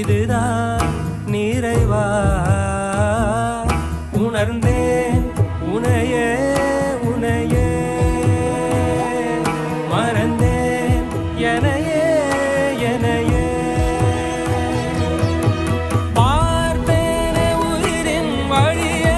இதுதான் நிறைவா? உணர்ந்தேன் உனையே உனையே. மறந்தேன் எனையே எனையே